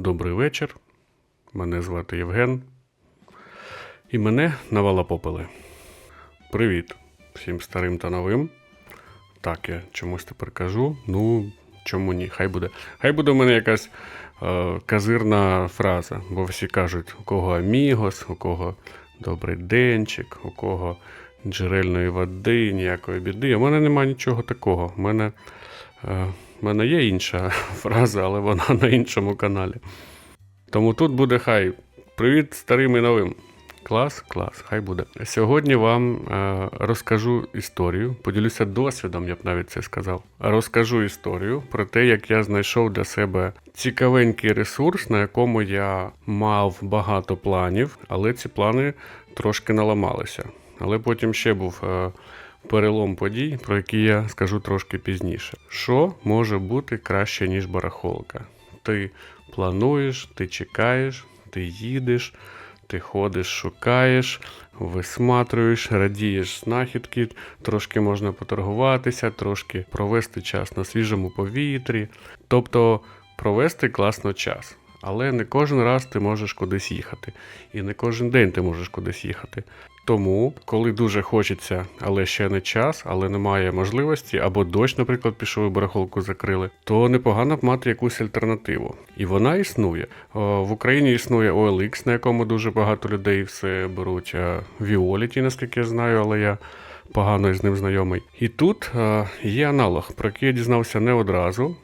Добрий вечір. Мене звати Євген. І мене навалапопили. Привіт всім старим та новим. Так, я чомусь тепер кажу. Ну, чому ні? Хай буде. Хай буде у мене якась е, казирна фраза, бо всі кажуть, у кого амігос, у кого добрий денчик, у кого джерельної води, ніякої біди. У мене немає нічого такого. У мене, е, в мене є інша фраза, але вона на іншому каналі. Тому тут буде хай. Привіт старим і новим. Клас, клас, хай буде. Сьогодні вам е, розкажу історію, поділюся досвідом, я б навіть це сказав. Розкажу історію про те, як я знайшов для себе цікавенький ресурс, на якому я мав багато планів, але ці плани трошки наламалися. Але потім ще був е, перелом подій, про які я скажу трошки пізніше. Що може бути краще, ніж барахолка? Ти плануєш, ти чекаєш, ти їдеш, ти ходиш, шукаєш, висматрюєш, радієш знахідки, трошки можна поторгуватися, трошки провести час на свіжому повітрі, тобто провести класно час. Але не кожен раз ти можеш кудись їхати, і не кожен день ти можеш кудись їхати. Тому, коли дуже хочеться, але ще не час, але немає можливості, або дощ, наприклад, пішов і барахолку закрили, то непогано б мати якусь альтернативу. І вона існує. О, В Україні існує OLX, на якому дуже багато людей все беруть. е, Violet, наскільки я знаю, але я погано з ним знайомий. І тут е, є аналог, про який я дізнався не одразу.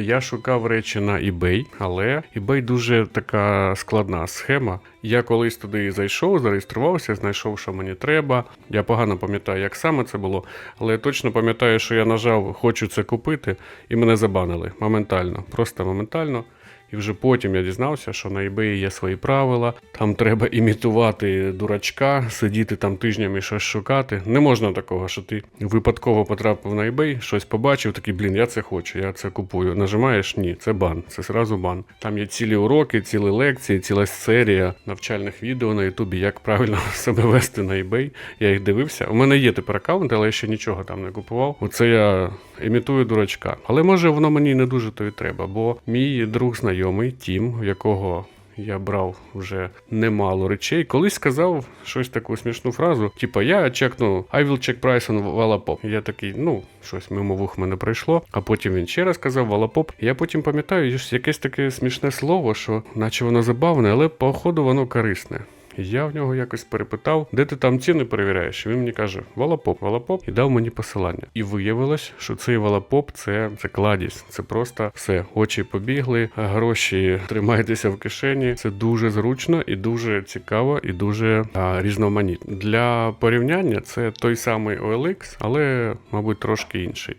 Я шукав речі на eBay, але eBay дуже така складна схема. Я колись туди зайшов, зареєструвався, знайшов, що мені треба. Я погано пам'ятаю, як саме це було, але точно пам'ятаю, що я нажав Хочу це купити, і мене забанили моментально, просто моментально. І вже потім я дізнався, що на eBay є свої правила. Там треба імітувати дурачка, сидіти там тижнями щось шукати. Не можна такого, що ти випадково потрапив на eBay, щось побачив, такий, блін, я це хочу, я це купую. Нажимаєш ні, це бан, це зразу бан. Там є цілі уроки, цілі лекції, ціла серія навчальних відео на Ютубі, як правильно себе вести на eBay. Я їх дивився. У мене є тепер аккаунт, але я ще нічого там не купував. Оце я імітую дурачка. Але може воно мені не дуже то і треба, бо мій друг знайомий, Тім, в якого я брав вже немало речей, колись сказав щось таку смішну фразу: типа я чекну I will check price on Wallapop. Я такий, ну, щось мимо вух мене пройшло. А потім він ще раз сказав Wallapop. Я потім пам'ятаю якесь таке смішне слово, що наче воно забавне, але походу воно корисне. Я в нього якось перепитав, де ти там ціни перевіряєш. Він мені каже, Валапоп, Валапоп, і дав мені посилання. І виявилось, що цей Валапоп це, це кладість. Це просто все. Очі побігли, гроші тримайтеся в кишені. Це дуже зручно і дуже цікаво, і дуже а, різноманітно. Для порівняння це той самий OLX, але, мабуть, трошки інший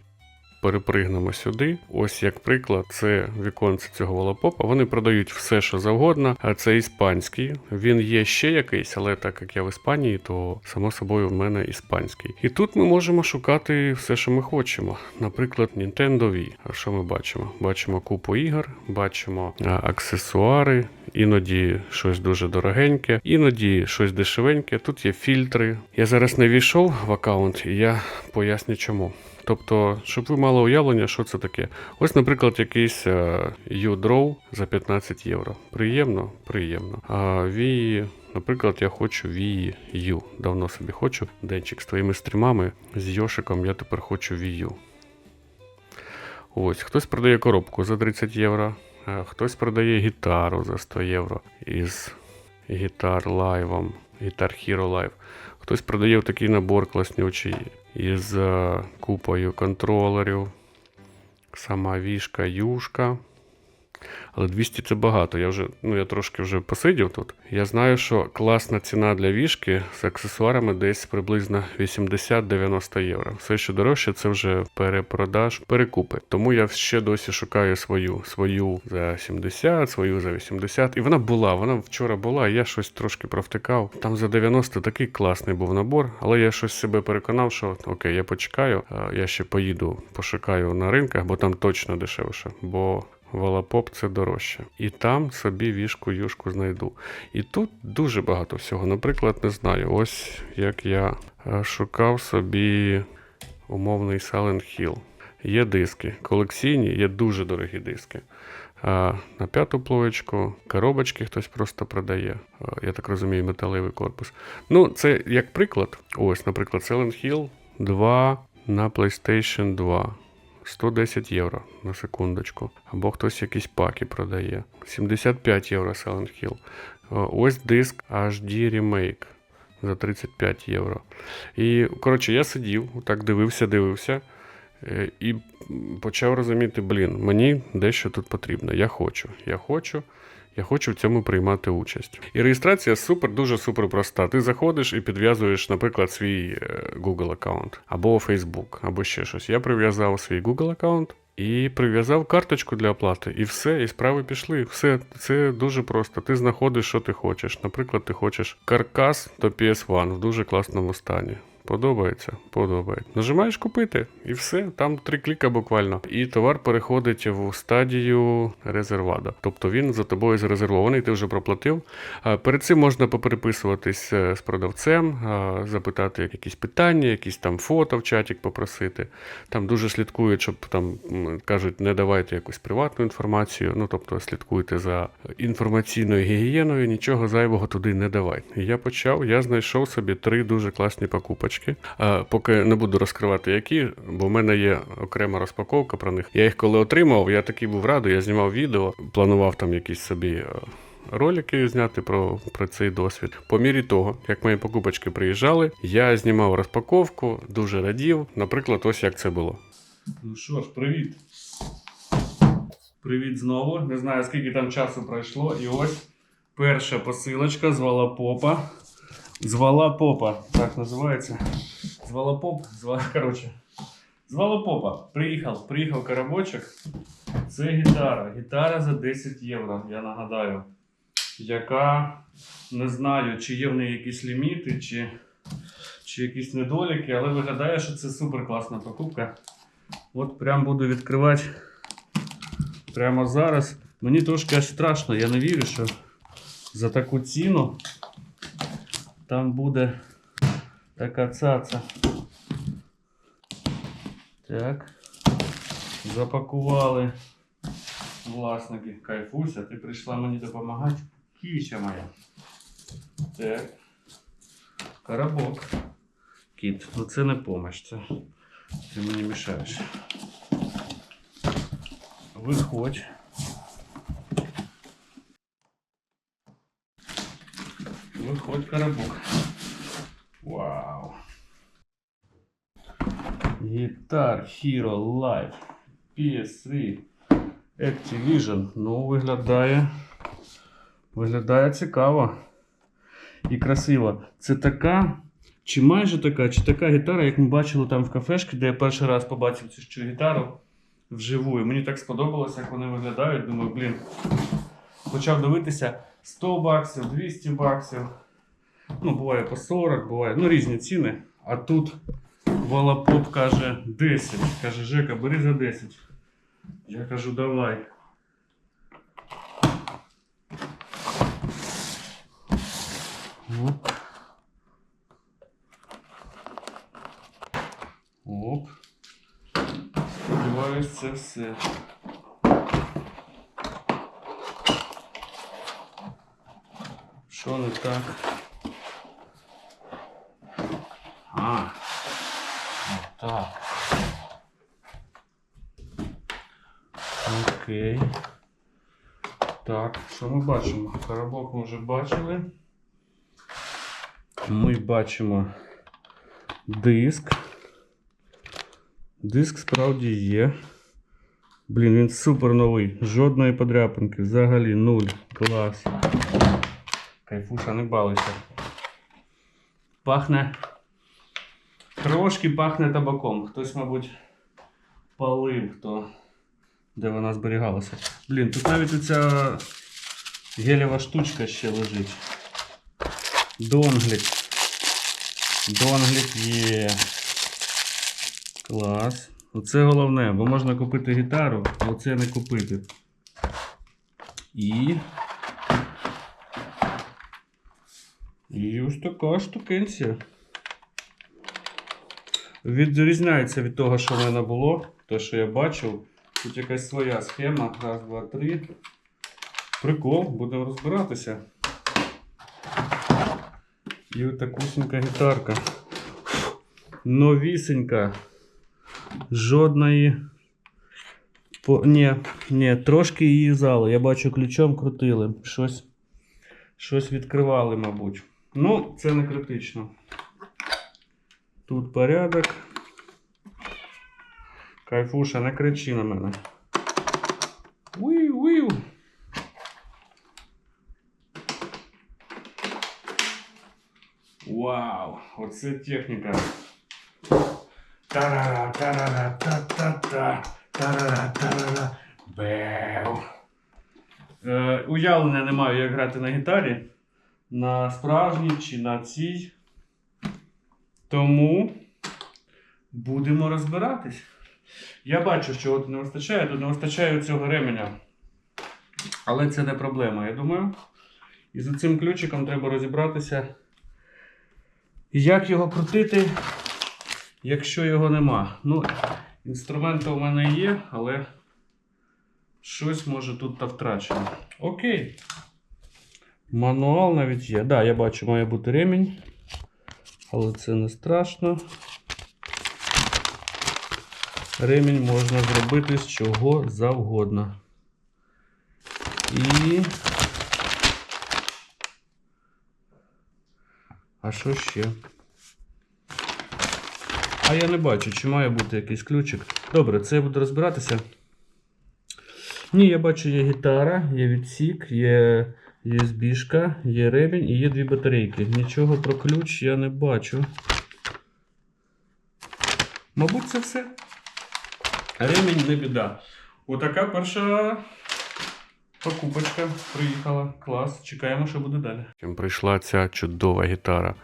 перепригнемо сюди. Ось як приклад, це віконце цього волопопа. Вони продають все, що завгодно. А це іспанський. Він є ще якийсь, але так як я в Іспанії, то само собою в мене іспанський. І тут ми можемо шукати все, що ми хочемо. Наприклад, Nintendo Wii. А що ми бачимо? Бачимо купу ігор, бачимо аксесуари. Іноді щось дуже дорогеньке, іноді щось дешевеньке. Тут є фільтри. Я зараз не війшов в аккаунт, і я поясню чому. Тобто, щоб ви мали уявлення, що це таке. Ось, наприклад, якийсь е, U-Draw за 15 євро. Приємно, приємно. А Wii, наприклад, я хочу Wii U. Давно собі хочу. Денчик з твоїми стрімами, з Йошиком я тепер хочу Wii U. Ось, хтось продає коробку за 30 євро, хтось продає гітару за 100 євро із гітар лайвом, гітар Hero Live. Хтось продає такий набор класнючий із купою контролерів. Сама вішка, юшка. Але 200 це багато. Я вже, ну я трошки вже посидів тут. Я знаю, що класна ціна для вішки з аксесуарами десь приблизно 80-90 євро. Все, що дорожче, це вже перепродаж, перекупи. Тому я ще досі шукаю свою. Свою за 70, свою за 80. І вона була, вона вчора була, я щось трошки провтикав. Там за 90 такий класний був набор, але я щось себе переконав, що окей, я почекаю, я ще поїду, пошукаю на ринках, бо там точно дешевше. Бо Валапоп це дорожче. І там собі вішку юшку знайду. І тут дуже багато всього. Наприклад, не знаю, ось як я е, шукав собі умовний Silent Hill. Є диски. Колекційні, є дуже дорогі диски. А на п'яту плоєчку коробочки хтось просто продає. Я так розумію, металевий корпус. Ну, це як приклад. Ось, наприклад, Silent Hill 2 на PlayStation 2. 110 євро на секундочку. Або хтось якісь паки продає. 75 євро Silent Hill. Е, Ось диск HD Remake за 35 євро. І, коротше, я сидів, так дивився, дивився. е, І почав розуміти, блін, мені дещо тут потрібно. Я хочу, я хочу. Я хочу в цьому приймати участь. І реєстрація супер, дуже супер проста. Ти заходиш і підв'язуєш, наприклад, свій е, Google аккаунт або Facebook, або ще щось. Я прив'язав свій Google аккаунт і прив'язав карточку для оплати. І все, і справи пішли. Все, це дуже просто. Ти знаходиш, що ти хочеш. Наприклад, ти хочеш каркас до PS1 в дуже класному стані. Подобається? Подобається. Нажимаєш купити, і все, там три кліка буквально. І товар переходить в стадію резервада. Тобто він за тобою зарезервований, ти вже проплатив. Перед цим можна попереписуватись е, з продавцем, запитати якісь питання, якісь там фото в чаті попросити. Там дуже слідкують, щоб там кажуть, не давайте якусь приватну інформацію. Ну тобто слідкуйте за інформаційною гігієною, нічого зайвого туди не давайте. І я почав, я знайшов собі три дуже класні покупочки. А, поки не буду розкривати які, бо в мене є окрема розпаковка про них. Я їх коли отримав, я такий був радий, я знімав відео, планував там якісь собі. е, Ролики зняти про, про цей досвід. По мірі того, як мої покупочки приїжджали, я знімав розпаковку, дуже радів. Наприклад, ось як це було. Ну що ж, привіт. Привіт знову. Не знаю, скільки там часу пройшло. І ось перша посилочка з Валапопа. З Валапопа, так називається. З Валапоп, з Ва- коротше. З Валапопа. Приїхав, приїхав коробочок. Це гітара. Гітара за 10 євро, я нагадаю. Яка не знаю, чи є в неї якісь ліміти, чи, чи якісь недоліки, але виглядає, що це супер класна покупка. От прям буду відкривати прямо зараз. Мені трошки аж страшно, я не вірю, що за таку ціну там буде така цаца. Так. Запакували власники. Кайфуся, ти прийшла мені допомагати. Кіща моя. Так. Коробок. Кіт. Ну це не помощь, це ти мені мішаєш. Виходь. Виходь коробок. Вау. Guitar Hero Live PS3 Activision. Ну, виглядає. Виглядає цікаво. І красиво. Це така, чи майже така, чи така гітара, як ми бачили там в кафешці, де я перший раз побачив цю цю гітару вживу. Мені так сподобалося, як вони виглядають. Думаю, блін. Почав дивитися 100 баксів, 200 баксів. Ну, буває по 40, буває. Ну, різні ціни. А тут Валапоп каже 10. Каже, Жека, бери за 10. Я кажу, давай. Оп. Оп. Сподіваюсь, це все. Що не так? А. Так. Окей. Так, що ми бачимо? Коробок ми вже бачили. Ми бачимо диск. Диск справді є. Блін, він супер новий. Жодної подряпинки. Взагалі нуль. Клас. Кайфуша, не балуйся. Пахне. Трошки пахне табаком. Хтось, мабуть, палив, хто. Де вона зберігалася. Блін, тут навіть оця гелєва штучка ще лежить. Донглік. Донглік є. Клас. Оце головне, бо можна купити гітару, а оце не купити. І. І ось така штукенція. Відрізняється від того, що в мене було, те, що я бачив. Тут якась своя схема. Раз, два, три. Прикол, будемо розбиратися. І отакусенька гітарка. Новісенька. Жодної. По... Ні, ні, трошки її зали. Я бачу, ключом крутили. Щось, щось відкривали, мабуть. Ну, це не критично. Тут порядок. Кайфуша, не кричи на мене. Вау, оце техніка. Тарара, тарара, та-та-та, тарара, тарара, беу. Е, уявлення не маю, як грати на гітарі. На справжній чи на цій. Тому будемо розбиратись. Я бачу, що от не вистачає, тут не вистачає цього ременя. Але це не проблема, я думаю. І за цим ключиком треба розібратися. Як його крутити, якщо його нема. Ну, інструменти у мене є, але щось може тут та втрачено. Окей. Мануал навіть є. Так, да, я бачу, має бути ремінь. Але це не страшно. Ремінь можна зробити з чого завгодно. І. А що ще? А я не бачу, чи має бути якийсь ключик. Добре, це я буду розбиратися. Ні, я бачу, є гітара, є відсік, є USB-шка, є ремінь і є дві батарейки. Нічого про ключ я не бачу. Мабуть, це все. Ремінь не біда. Отака перша покупочка приїхала. Клас. Чекаємо, що буде далі. Чим прийшла ця чудова гітара.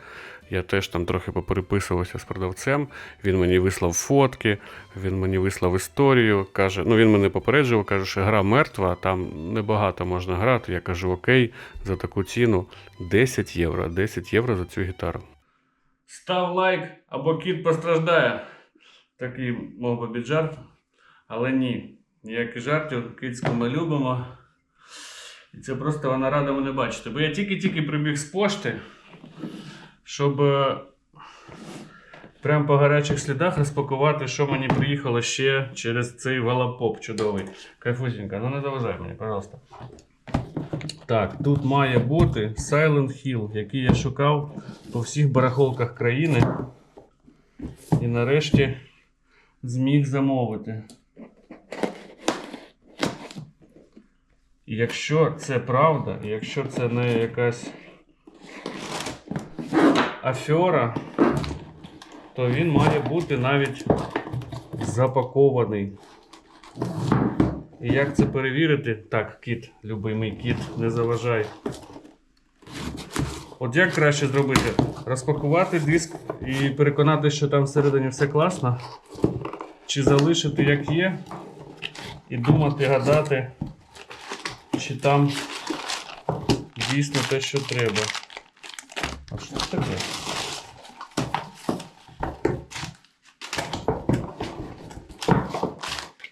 Я теж там трохи попереписувався з продавцем. Він мені вислав фотки, він мені вислав історію. Каже, ну він мене попереджував, каже, що гра мертва, там небагато можна грати. Я кажу, окей, за таку ціну 10 євро. 10 євро за цю гітару. Став лайк або кіт постраждає. Такий мов би жарт. Але ні, ніяких жартів, кицьку ми любимо. І це просто вона рада мене бачити. Бо я тільки-тільки прибіг з пошти, щоб е, прямо по гарячих слідах розпакувати, що мені приїхало ще через цей валапоп чудовий. Кайфусінька, ну не заважай мені, пожалуйста. Так, тут має бути Silent Hill, який я шукав по всіх барахолках країни. І нарешті зміг замовити. І якщо це правда, і якщо це не якась афера, то він має бути навіть запакований. І як це перевірити? Так, кіт, любимий кіт, не заважай. От як краще зробити? Розпакувати диск і переконати, що там всередині все класно. Чи залишити як є, і думати, гадати, чи там дійсно те, що треба. А що це таке?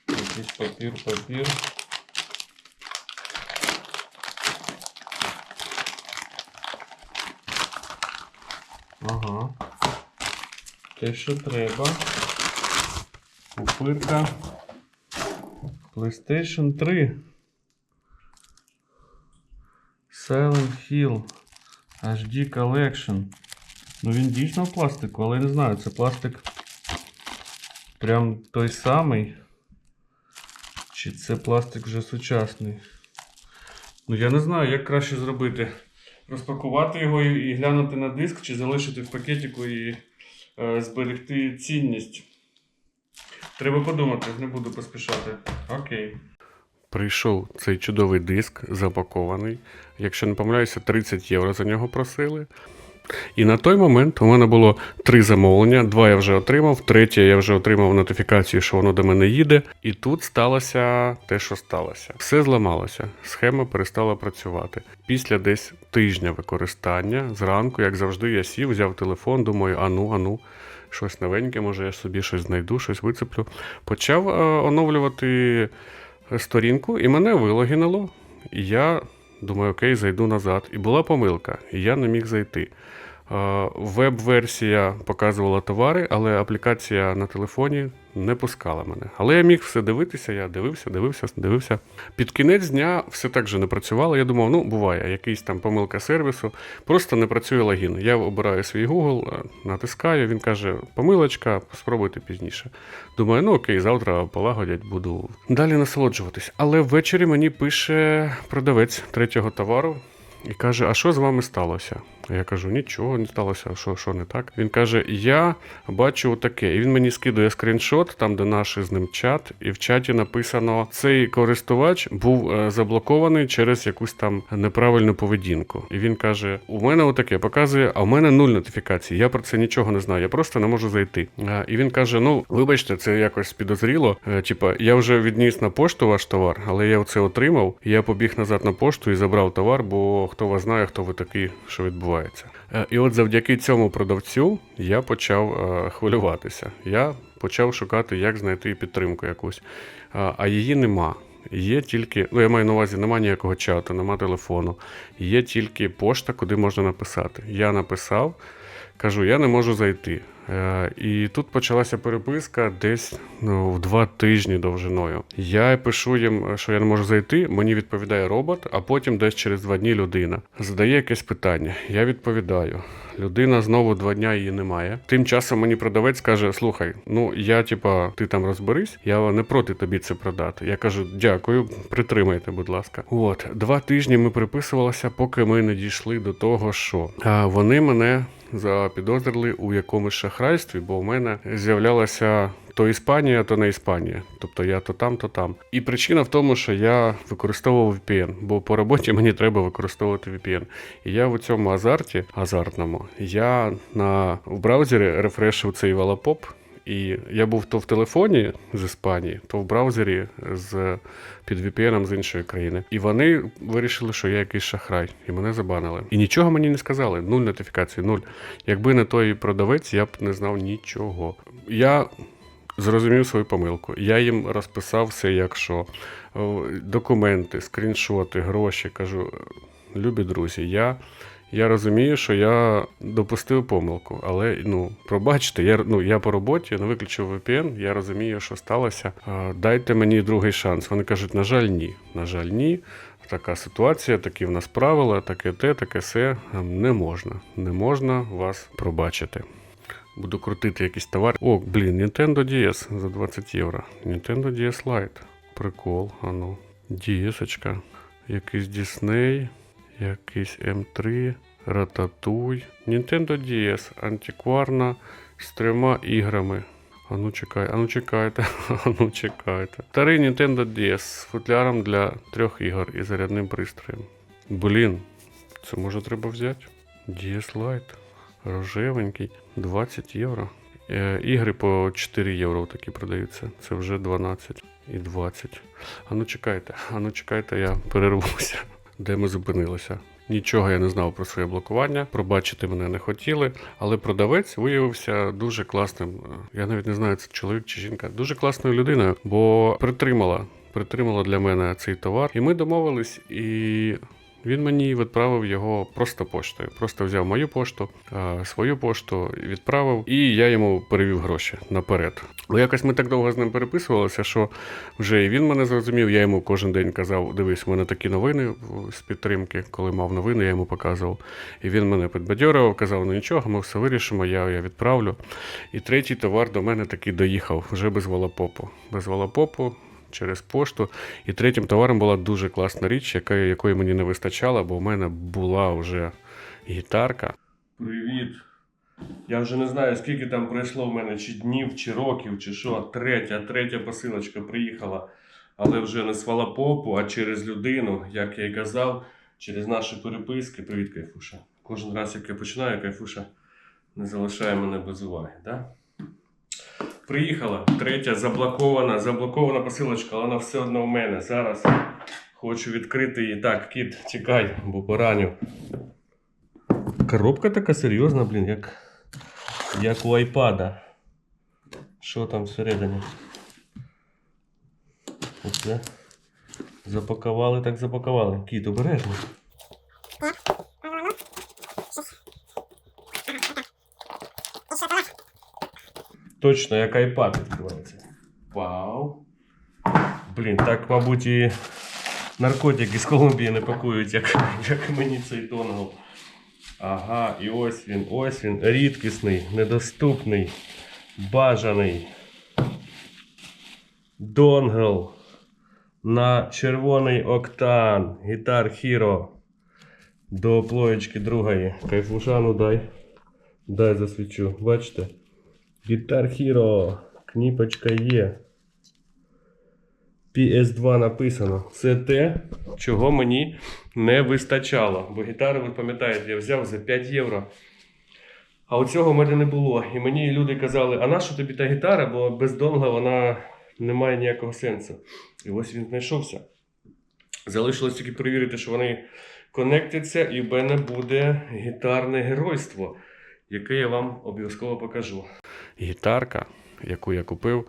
Якийсь папір, папір. Ага. Те, що треба. Купирка. PlayStation 3. Silent Hill. HD Collection. Ну він дійсно в пластику, але я не знаю, це пластик прям той самий. Чи це пластик вже сучасний? Ну я не знаю, як краще зробити. Розпакувати його і, і глянути на диск, чи залишити в пакетику і е, зберегти цінність. Треба подумати, не буду поспішати. Окей. Прийшов цей чудовий диск, запакований. Якщо не помиляюся, 30 євро за нього просили. І на той момент у мене було три замовлення. Два я вже отримав, третє я вже отримав нотифікацію, що воно до мене їде. І тут сталося те, що сталося. Все зламалося, схема перестала працювати. Після десь тижня використання зранку, як завжди, я сів, взяв телефон, думаю, ану, ану. щось новеньке, може я собі щось знайду, щось вицеплю. Почав е, оновлювати сторінку, і мене вилогінило. І я думаю, окей, зайду назад. І була помилка, і я не міг зайти. Е, Веб-версія показувала товари, але аплікація на телефоні не пускала мене. Але я міг все дивитися, я дивився, дивився, дивився. Під кінець дня все так же не працювало. Я думав, ну буває, якийсь там помилка сервісу, просто не працює логін. Я обираю свій Google, е, натискаю, він каже, помилочка, спробуйте пізніше. Думаю, ну окей, завтра полагодять, буду далі насолоджуватись. Але ввечері мені пише продавець третього товару. І каже, а що з вами сталося? Я кажу, нічого не сталося, що, що не так. Він каже: Я бачу таке. І він мені скидує скріншот, там, де наш з ним чат, і в чаті написано: цей користувач був е, заблокований через якусь там неправильну поведінку. І він каже: У мене отаке показує, а у мене нуль нотифікацій. Я про це нічого не знаю, я просто не можу зайти. Е, І він каже: Ну, вибачте, це якось підозріло. Е, Типа, я вже відніс на пошту ваш товар, але я оце отримав. Я побіг назад на пошту і забрав товар, бо хто вас знає, хто ви такий, що відбувається. Е, І от завдяки цьому продавцю я почав е, хвилюватися. Я почав шукати, як знайти підтримку якусь. А її нема. Є тільки, ну я маю на увазі, нема ніякого чату, нема телефону. Є тільки пошта, куди можна написати. Я написав, кажу, я не можу зайти. Е, і тут почалася переписка десь ну, в два тижні довжиною. Я пишу їм, що я не можу зайти. Мені відповідає робот, а потім десь через два дні людина задає якесь питання. Я відповідаю. Людина знову два дня її немає. Тим часом мені продавець каже: Слухай, ну я типа, ти там розберись, я не проти тобі це продати. Я кажу, дякую, притримайте, будь ласка. От два тижні ми приписувалися, поки ми не дійшли до того, що а, вони мене запідозрили у якомусь шахрайстві, бо у мене з'являлася то Іспанія, то не Іспанія. Тобто я то там, то там. І причина в тому, що я використовував VPN, бо по роботі мені треба використовувати VPN. І я в цьому азарті, азартному, я на в браузері рефрешив цей валапоп. І я був то в телефоні з Іспанії, то в браузері з під VPN з іншої країни. І вони вирішили, що я якийсь шахрай, і мене забанили. І нічого мені не сказали. Нуль нотифікації, нуль. Якби не той продавець, я б не знав нічого. Я зрозумів свою помилку. Я їм розписав все, якщо Документи, скріншоти, гроші. Кажу, любі друзі, я. Я розумію, що я допустив помилку, але ну пробачте, я ну я по роботі не виключив VPN, я розумію, що сталося. Дайте мені другий шанс. Вони кажуть, на жаль, ні. На жаль, ні. Така ситуація, такі в нас правила, таке те, таке се. Не можна. Не можна вас пробачити. Буду крутити якийсь товар. О, блін, Nintendo DS за 20 євро. Nintendo DS Lite. Прикол, ану. DS-очка. Якийсь Disney. Якийсь М3, Рататуй. Nintendo DS антикварна з трьома іграми. Ану чекай, ану чекайте, ану чекайте. Старий Nintendo DS з футляром для трьох ігор і зарядним пристроєм. Блін, це може треба взяти. DS Lite. Рожевенький. 20 євро. Е, ігри по 4 євро такі продаються. Це вже 12 і 20. Ану чекайте, ану чекайте, я перервуся де ми зупинилися. Нічого я не знав про своє блокування, пробачити мене не хотіли, але продавець виявився дуже класним. Я навіть не знаю, це чоловік чи жінка, дуже класною людиною, бо притримала, притримала для мене цей товар. І ми домовились, і він мені відправив його просто поштою. Просто взяв мою пошту, свою пошту відправив, і я йому перевів гроші наперед. Бо якось ми так довго з ним переписувалися, що вже і він мене зрозумів. Я йому кожен день казав: дивись, у мене такі новини з підтримки. Коли мав новини, я йому показував. І він мене підбадьорював, казав: ну нічого, ми все вирішимо, я, я відправлю. І третій товар до мене таки доїхав вже без волопопу. Без волопопу. Через пошту. І третім товаром була дуже класна річ, яка, якої мені не вистачало, бо в мене була вже гітарка. Привіт. Я вже не знаю, скільки там пройшло в мене, чи днів, чи років, чи що. Третя, третя посилочка приїхала. Але вже не з Валапопу, а через людину, як я й казав, через наші переписки. Привіт, Кайфуша. Кожен раз, як я починаю, Кайфуша не залишає мене без уваги. Да? Приїхала третя заблокована, заблокована посилочка, але вона все одно в мене. Зараз хочу відкрити її. Так, кіт, чекай, бо пораню. Коробка така серйозна, блін, як. Як у айпада. Що там всередині? Оце. Запакували, так запакували. Кіт, обережно. Точно, як айпад відкривається. Вау. Блін, так, мабуть, і наркотики з Колумбії не пакують, як, як мені цей донгл. Ага, і ось він, ось він, рідкісний, недоступний, бажаний. Донгл на червоний октан. Гітар Hero. До плоєчки другої. Кайфушану дай. Дай засвічу. Бачите? Гітар Hero. Кніпочка є. PS2 написано. Це те, чого мені не вистачало. Бо гітару, ви пам'ятаєте, я взяв за 5 євро. А оцього в мене не було. І мені люди казали, а нащо тобі та гітара, бо без донгла вона не має ніякого сенсу. І ось він знайшовся. Залишилось тільки перевірити, що вони конектяться, і в мене буде гітарне геройство, яке я вам обов'язково покажу. Гітарка, яку я купив,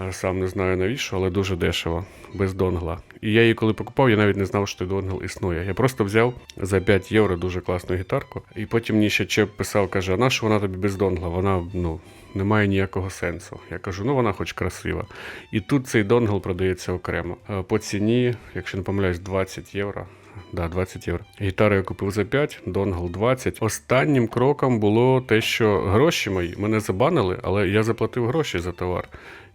е, сам не знаю навіщо, але дуже дешево, без донгла. І я її коли покупав, я навіть не знав, що донгл існує. Я просто взяв за 5 євро дуже класну гітарку. І потім мені ще Чеп писав, каже, а на що вона тобі без донгла? Вона ну, не має ніякого сенсу. Я кажу, ну вона хоч красива. І тут цей донгл продається окремо. Е, По ціні, якщо не помиляюсь, 20 євро. Да, 20 євро. Гітару я купив за 5, донгл 20. Останнім кроком було те, що гроші мої мене забанили, але я заплатив гроші за товар.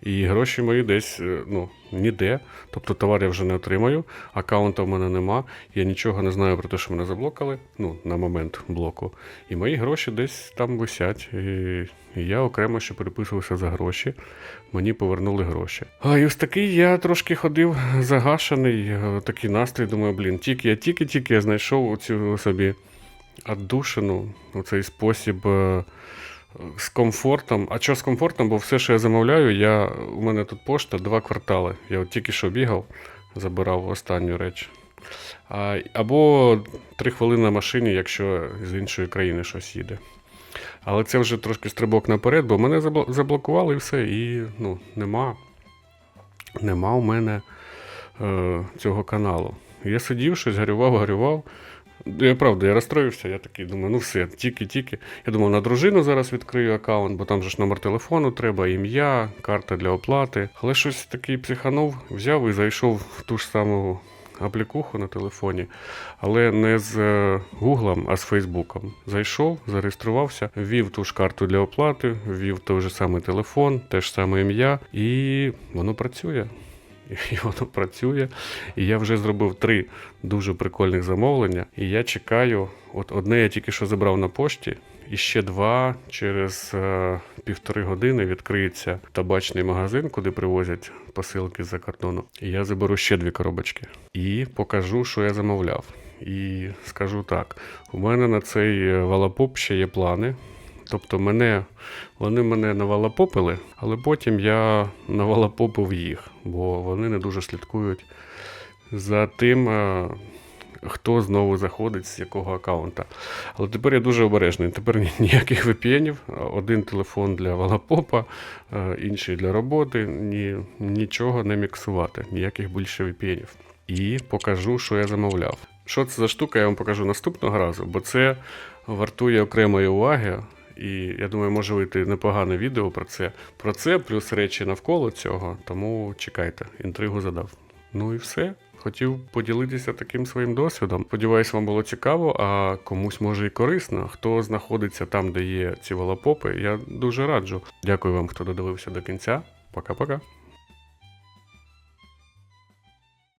І гроші мої десь е, ну, ніде. Тобто товар я вже не отримаю, аккаунта в мене нема. Я нічого не знаю про те, що мене заблокали ну, на момент блоку. І мої гроші десь там висять. І я окремо ще переписувався за гроші. Мені повернули гроші. А і ось такий я трошки ходив загашений, е, такий настрій. Думаю, блін, тільки я тільки-тільки я знайшов цю собі отдушину, цей спосіб. З комфортом. А що з комфортом? Бо все, що я замовляю, я, у мене тут пошта два квартали. Я от тільки що бігав, забирав останню реч. А, або три хвилини на машині, якщо з іншої країни щось їде. Але це вже трошки стрибок наперед, бо мене заблокували і все, і ну, нема, нема у мене е, цього каналу. Я сидів, щось горював, горював. Я правда, я розстроївся, я такий думаю, ну все, тільки-тільки. Я думав, на дружину зараз відкрию аккаунт, бо там же ж номер телефону треба, ім'я, карта для оплати. Але щось такий психанув, взяв і зайшов в ту ж саму аплікуху на телефоні, але не з е, Гуглом, а з Фейсбуком. Зайшов, зареєструвався, ввів ту ж карту для оплати, ввів той же самий телефон, те ж саме ім'я, і воно працює. І воно працює. І я вже зробив три дуже прикольних замовлення. І я чекаю. От одне я тільки що забрав на пошті, і ще два через е, півтори години відкриється табачний магазин, куди привозять посилки з-за кордону. І я заберу ще дві коробочки. І покажу, що я замовляв. І скажу так: у мене на цей е, валапоп ще є плани. Тобто мене, вони мене навалапопили, але потім я навалапопив їх, бо вони не дуже слідкують за тим, е, хто знову заходить з якого аккаунта. Але тепер я дуже обережний. Тепер ніяких VPN-ів, один телефон для валапопа, е, інший для роботи, ні, нічого не міксувати, ніяких більше VPN-ів. І покажу, що я замовляв. Що це за штука, я вам покажу наступного разу, бо це вартує окремої уваги. І я думаю, може вийти непогане відео про це. Про це, плюс речі навколо цього. Тому чекайте, інтригу задав. Ну і все. Хотів поділитися таким своїм досвідом. Сподіваюсь, вам було цікаво, а комусь може і корисно. Хто знаходиться там, де є ці волопопи, я дуже раджу. Дякую вам, хто додивився до кінця. Пока-пока.